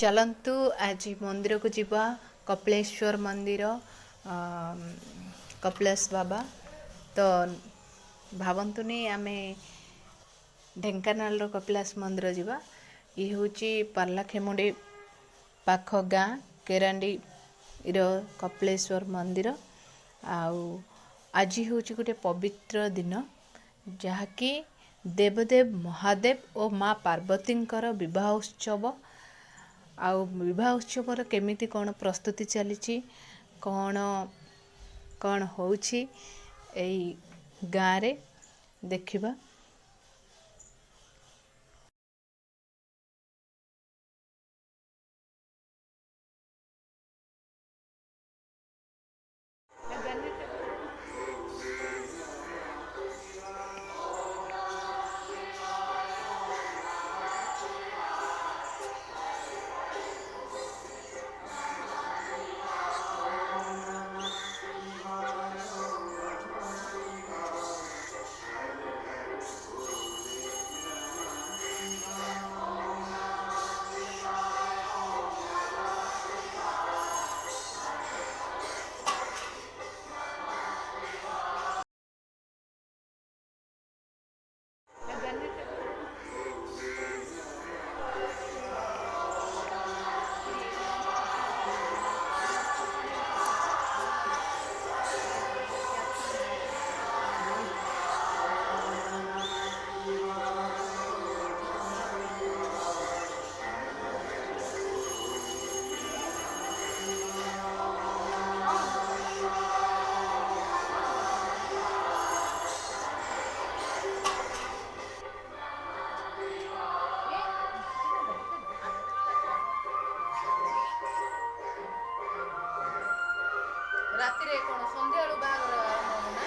ଚାଲନ୍ତୁ ଆଜି ମନ୍ଦିରକୁ ଯିବା କପିଳେଶ୍ୱର ମନ୍ଦିର କପିଳାସ ବାବା ତ ଭାବନ୍ତୁନି ଆମେ ଢେଙ୍କାନାଳର କପିଳାସ ମନ୍ଦିର ଯିବା ଇଏ ହେଉଛି ପାର୍ଲାଖେମୁଣ୍ଡି ପାଖ ଗାଁ କେରାଣ୍ଡିର କପିଳେଶ୍ୱର ମନ୍ଦିର ଆଉ ଆଜି ହେଉଛି ଗୋଟେ ପବିତ୍ର ଦିନ ଯାହାକି ଦେବଦେବ ମହାଦେବ ଓ ମା ପାର୍ବତୀଙ୍କର ବିବାହ ଉତ୍ସବ ଆଉ ବିବାହ ଉତ୍ସବର କେମିତି କ'ଣ ପ୍ରସ୍ତୁତି ଚାଲିଛି କ'ଣ କ'ଣ ହେଉଛି ଏଇ ଗାଁରେ ଦେଖିବା ରାତିରେ କ'ଣ ସନ୍ଧ୍ୟାବେଳୁ ବାହାଘର ନା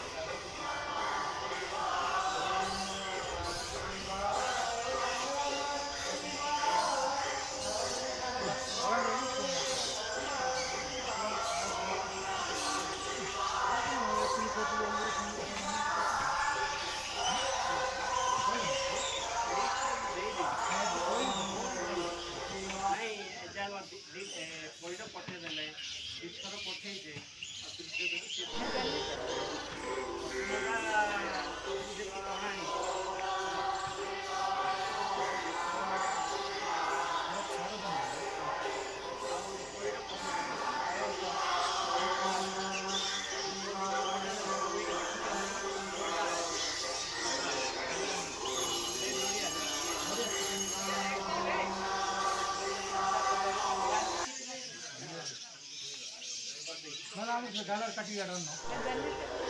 ¿Qué es lo no.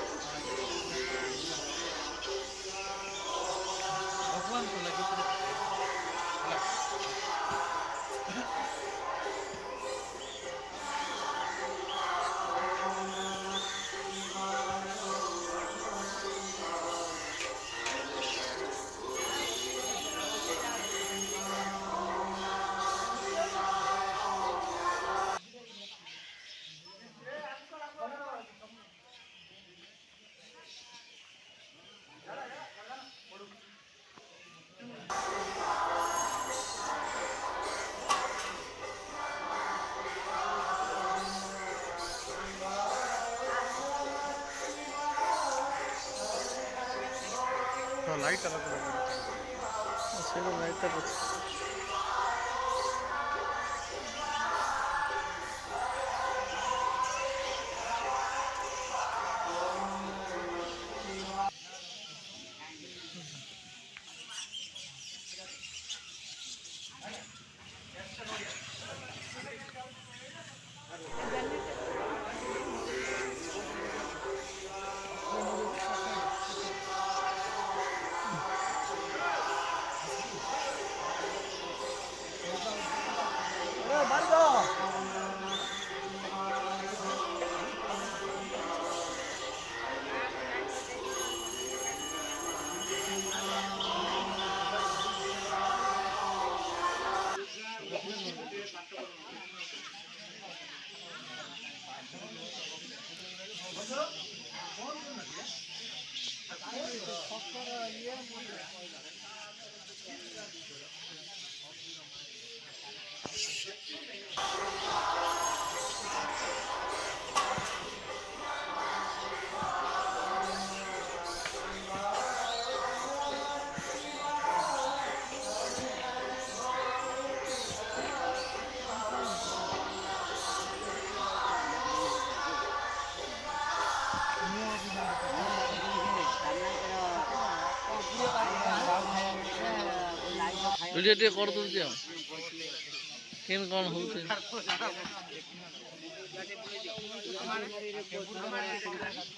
চালাতে পারবে না ছেলে মেয়েটা ভিডিও টিকে করে তুলছি কেন কম হচ্ছে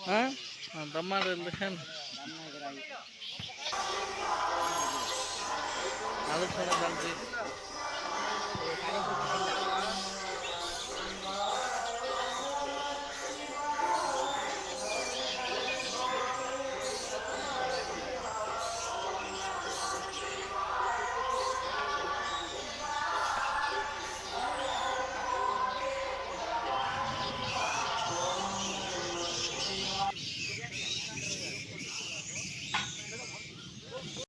হ্যাঁ? হ্যাঁ তোমার দেখেন আলু ছড়া জানছি